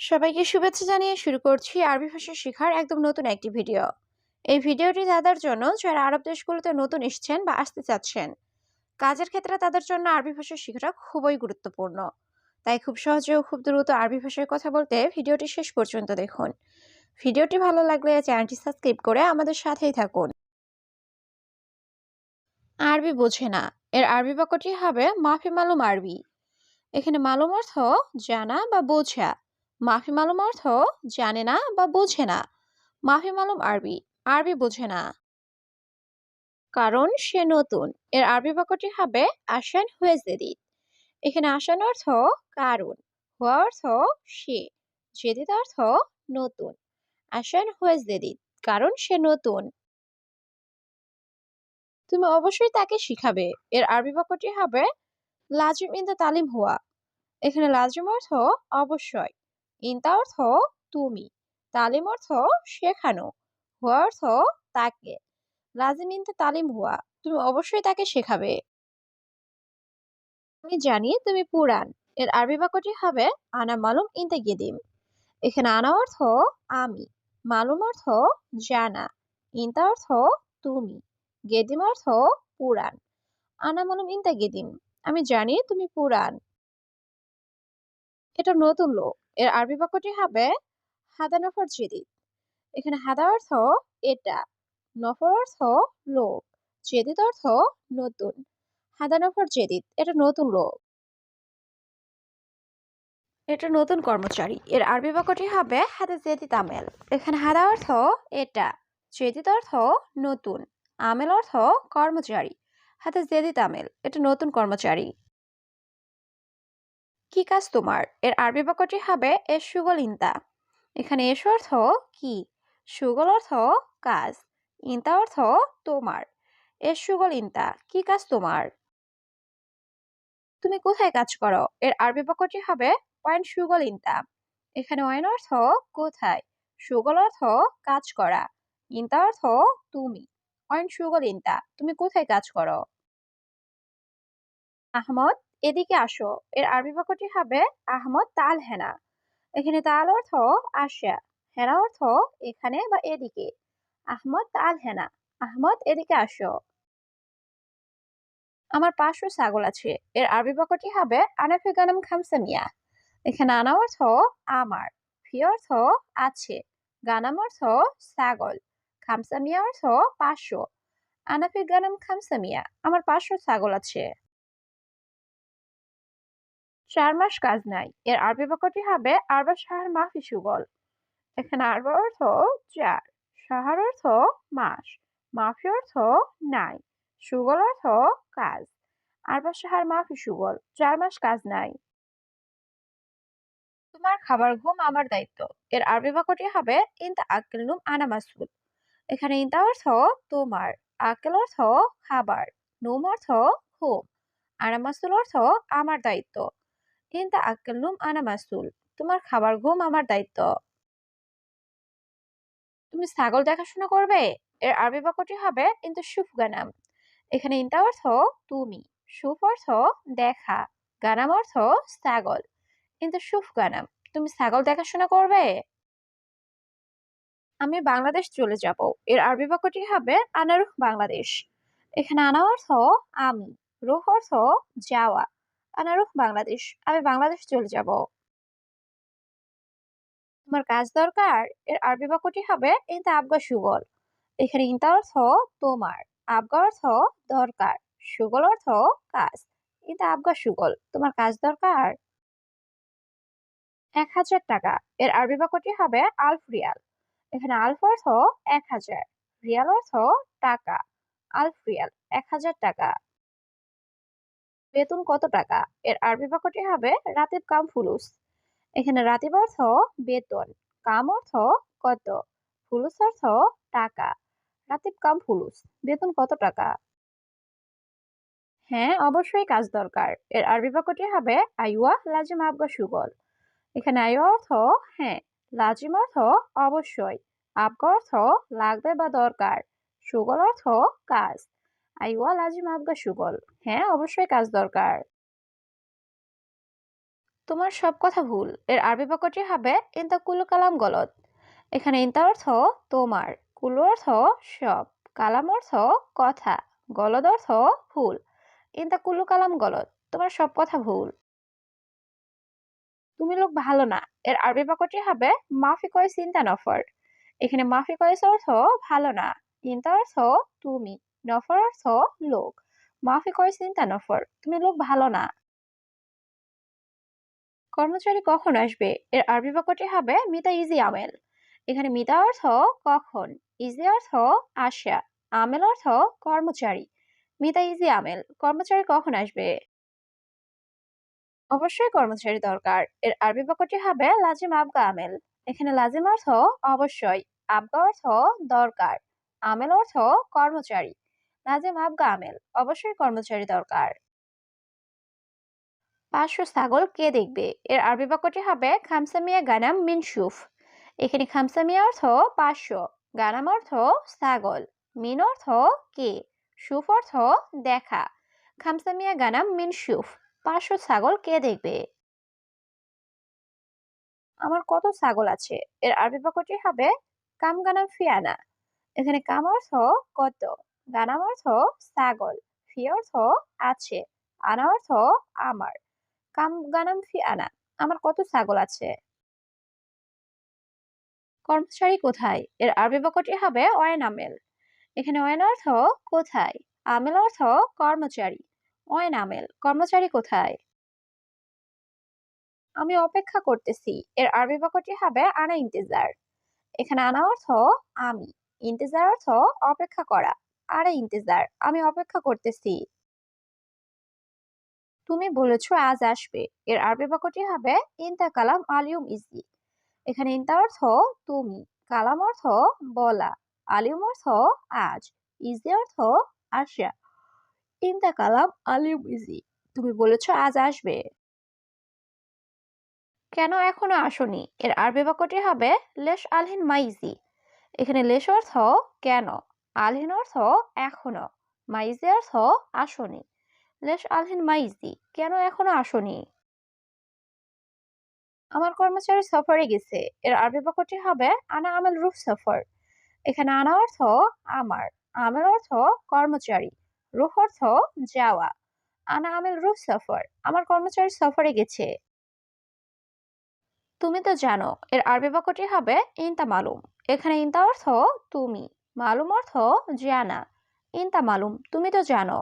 সবাইকে শুভেচ্ছা জানিয়ে শুরু করছি আরবি ভাষা শেখার একদম নতুন একটি ভিডিও। এই ভিডিওটি তাদের জন্য যারা আরব দেশগুলোতে নতুন এসছেন বা আসতে চাচ্ছেন, কাজের ক্ষেত্রে তাদের জন্য আরবি ভাষা শেখাটা খুবই গুরুত্বপূর্ণ। তাই খুব সহজে ও খুব দ্রুত আরবি ভাষায় কথা বলতে ভিডিওটি শেষ পর্যন্ত দেখুন। ভিডিওটি ভালো লাগলে চ্যানেলটি সাবস্ক্রাইব করে আমাদের সাথেই থাকুন। আরবি বোঝে না। এর আরবি বাক্যটি হবে মাফি মালুম আরবি। এখানে মালুম অর্থ জানা বা বোঝা। মাফি মালুম অর্থ জানে না বা বোঝে না। মাফি মালুম আরবি আরবি বোঝে না। কারণ সে নতুন, এর আরবি বাক্যটি হবে আসান হয়ে জেদিদ এখানে আসান অর্থ কারণ হওয়া অর্থ সে, জেদিদ অর্থ নতুন আসান হয়ে জেদিদ কারণ সে নতুন। তুমি অবশ্যই তাকে শিখাবে, এর আরবি বাক্যটি হবে, লাজিম ইন দ্য তালিম হুয়া। এখানে লাজিম অর্থ অবশ্যই। ইনতা অর্থ তুমি তালিম অর্থ শেখানো হুয়া অর্থ তাকে লাজিম ইনতা তালিম হুয়া তুমি অবশ্যই তাকে শেখাবে আমি জানি তুমি পুরান এর আরবি বাক্যটি হবে আনা মালুম ইনতা গেদিম এখানে আনা অর্থ আমি মালুম অর্থ জানা ইনতা অর্থ তুমি গেদিম অর্থ পুরান আনা মালুম ইনতা গেদিম আমি জানি তুমি পুরান এটা নতুন লোক এর আরবি বাক্যটি হবে হাদা নফর জেদিদ। এখানে হাদা অর্থ এটা, নফর অর্থ লোক, জেদিদ অর্থ নতুন। হাদা নফর জেদিদ, এটা নতুন লোক। এটা নতুন কর্মচারী। এর আরবি বাক্যটি হবে হাদা জেদিদ আমেল। এখানে হাদা অর্থ এটা, জেদিদ অর্থ নতুন, আমেল অর্থ কর্মচারী। হাদা জেদিদ আমেল, এটা নতুন কর্মচারী। কি কাজ তোমার? এর আরবি বাক্যটি হবে এস সুগল ইন্তা এখানে এস অর্থ কি? সুগল অর্থ কাজ, ইন্তা অর্থ তোমার। এস সুগল ইন্তা কি কাজ তোমার? তুমি কোথায় কাজ করো? এর আরবি বাক্যটি হবে ওয়াইন সুগল ইন্তা এখানে ওয়াইন অর্থ কোথায়? সুগল অর্থ কাজ করা, ইন্তা অর্থ তুমি। ওয়াইন সুগল ইন্তা তুমি কোথায় কাজ করো? আহমদ এদিকে আসো। এর আরবি বাক্যটি হবে আহমদ তাল হেনা। এখানে তাল অর্থ আসা হেনা অর্থ এখানে বা এদিকে। আহমদ তাল হেনা। আহমদ, এদিকে আসো। আমার পাঁচশো ছাগল আছে। এর আরবি বাক্যটি হবে আনাফি গানাম খামসামিয়া। এখানে আনা অর্থ আমার, ফি অর্থ আছে, গানাম অর্থ ছাগল, খামসামিয়া অর্থ পাঁচশো। আনাফি গানাম খামসামিয়া, আমার পাঁচশো ছাগল আছে। চার মাস কাজ নাই। এর আরবি বাক্যটি হবে আরবা সাহার মাফি সুগল। এখানে আরবা অর্থ চার সাহার অর্থ মাস মাফি অর্থ নাই, সুগল অর্থ কাজ। আরবা সাহার মাফি সুগল, চার মাস কাজ নাই। তোমার খাবার ঘুম আমার দায়িত্ব। এর আরবি বাক্যটি হবে ইনতা আক্কেল নুম আনা মাসুল এখানে ইনতা অর্থ তোমার, আক্কেল অর্থ খাবার, নুম অর্থ ঘুম, আনা মাসুল অর্থ আমার দায়িত্ব। আক্কেল নুম আনা মাসুল। তোমার খাবার ঘুম আমার দায়িত্ব। তুমি ছাগল দেখাশোনা করবে? এর আরবি বাক্যটি হবে ইনতা সুফ গানাম। এখানে ইনতা অর্থ, তুমি। সুফ অর্থ, দেখা। গানাম অর্থ, ছাগল। কিন্তু সুফ গানাম। তুমি ছাগল দেখাশোনা করবে? আমি বাংলাদেশ চলে যাব। এর আরবি বাক্যটি হবে, আনারুহ বাংলাদেশ। এখানে আনা অর্থ, আমি। রুহ অর্থ, যাওয়া। আনারুহ বাংলাদেশ, আমি বাংলাদেশ চলে যাব। তোমার কাজ দরকার? এর আরবি বাক্যটি হবে ইনতা আবগা সুগল এখানে ইনতা অর্থ তোমার, আবগা অর্থ দরকার, সুগল অর্থ কাজ। ইনতা আবগা সুগল তোমার কাজ দরকার? এক হাজার টাকা। এর আরবি বাক্যটি হবে আলফ রিয়াল এখানে আলফ অর্থ এক হাজার, রিয়াল অর্থ টাকা। আলফ রিয়াল এক হাজার টাকা। বেতন কত টাকা? এর আরবি বাক্যটি হবে রাতিব কাম ফুলুস। এখানে রাতিব অর্থ বেতন, কাম অর্থ কত? ফুলুস অর্থ টাকা। রাতিব কাম ফুলুস, বেতন কত টাকা? হ্যাঁ অবশ্যই কাজ দরকার। এর আরবি বাক্যটি হবে আইওয়া লাজিম আবগা সুগল। এখানে আইওয়া অর্থ হ্যাঁ লাজিম অর্থ অবশ্যই। আবগা অর্থ লাগবে বা দরকার। সুগল অর্থ কাজ। আইওয়া লাজিম আবগা সুগল হ্যাঁ অবশ্যই কাজ দরকার। তোমার সব কথা ভুল। এর আরবি বাক্যটি হবে, ইনতা কুলু কালাম গলত। এখানে ইনতা অর্থ, তোমার। কুলু অর্থ, সব। কালাম অর্থ, কথা। গলদ অর্থ, ভুল। ইনতা কুলু কালাম গলত। তোমার সব কথা ভুল। তুমি লোক ভালো না। এর আরবি বাক্যটি হবে, মাফি কয় চিন্তা নফর। এখানে মাফি কয়েস অর্থ, ভালো না। চিন্তা অর্থ, তুমি। নফর অর্থ লোক। মাফি কয় চিন্তা নফর তুমি লোক ভালো না। কর্মচারী কখন আসবে? এর আরবি বাক্যটি হবে মিতা ইজি আমেল। এখানে মিতা অর্থ কখন? ইজি অর্থ আসা আমেল অর্থ কর্মচারী মিতা ইজি আমেল কর্মচারী কখন আসবে? অবশ্যই কর্মচারী দরকার এর আরবি বাক্যটি হবে লাজিম আবগা আমেল। এখানে লাজিম অর্থ অবশ্যই আবগা অর্থ দরকার আমেল অর্থ কর্মচারী লাজিম আবগা আমেল অবশ্যই কর্মচারী দরকার। পাঁচশো ছাগল কে দেখবে? এর আরবি বাক্যটি হবে খামসামিয়া গানাম মিন সুফ এখানে খামসামিয়া অর্থ পাঁচশো, গানাম অর্থ ছাগল, মিন অর্থ কে সুফ অর্থ দেখা। খামসামিয়া গানাম মিন সুফ পাঁচশো ছাগল কে দেখবে? আমার কত ছাগল আছে? এর আরবি বাক্যটি হবে কাম গানাম ফিয়ানা। এখানে কাম অর্থ কত? গানাম অর্থ ছাগল ফি অর্থ আছে, আনা অর্থ আমার। কাম গানাম ফি আনা, আমার কত ছাগল আছে? কর্মচারী কোথায়? এর আরবি বাক্যটি হবে ওয়েন আমেল এখানে ওয়েন অর্থ কোথায়? আমেল অর্থ কর্মচারী। ওয়েন আমেল কর্মচারী কোথায়? আমি অপেক্ষা করতেছি, এর আরবি বাক্যটি হবে আনা ইন্তেজার। এখানে আনা অর্থ আমি, ইন্তেজার অর্থ অপেক্ষা করা। আরে ইন্তেজার, আমি অপেক্ষা করতেছি। তুমি বলেছ আজ আসবে। এর আরবি বাক্যটি হবে, ইনতা কালাম আলিউম ইজি এখানে ইনতা অর্থ তুমি, কালাম অর্থ বলা আলিউম অর্থ আজ ইজি অর্থ আসা। ইনতা কালাম আলিউম ইজি তুমি বলেছ আজ আসবে। কেন এখনও আসনি? এর আরবি বাক্যটি হবে, লেশ আলহিন মাইজি। এখানে লেশ অর্থ কেন? আলহিন অর্থ এখনও মাইজি অর্থ আসনি। লেশ আলহিন মাইজি, কেন এখনও আসনি? আমার কর্মচারী সফরে গেছে, এর আরবি বাক্যটি হবে, আনা আমেল রুফ সফর। এখানে আনা অর্থ আমার আমেল অর্থ কর্মচারী রুফ অর্থ যাওয়া আনা আমেল রুফ সফর আমার কর্মচারী সফরে গেছে। তুমি তো জানো, এর আরবি বাক্যটি হবে ইনতা মালুম এখানে ইনতা অর্থ তুমি মালুম অর্থ জানা। ইনতা মালুম তুমি তো জানো।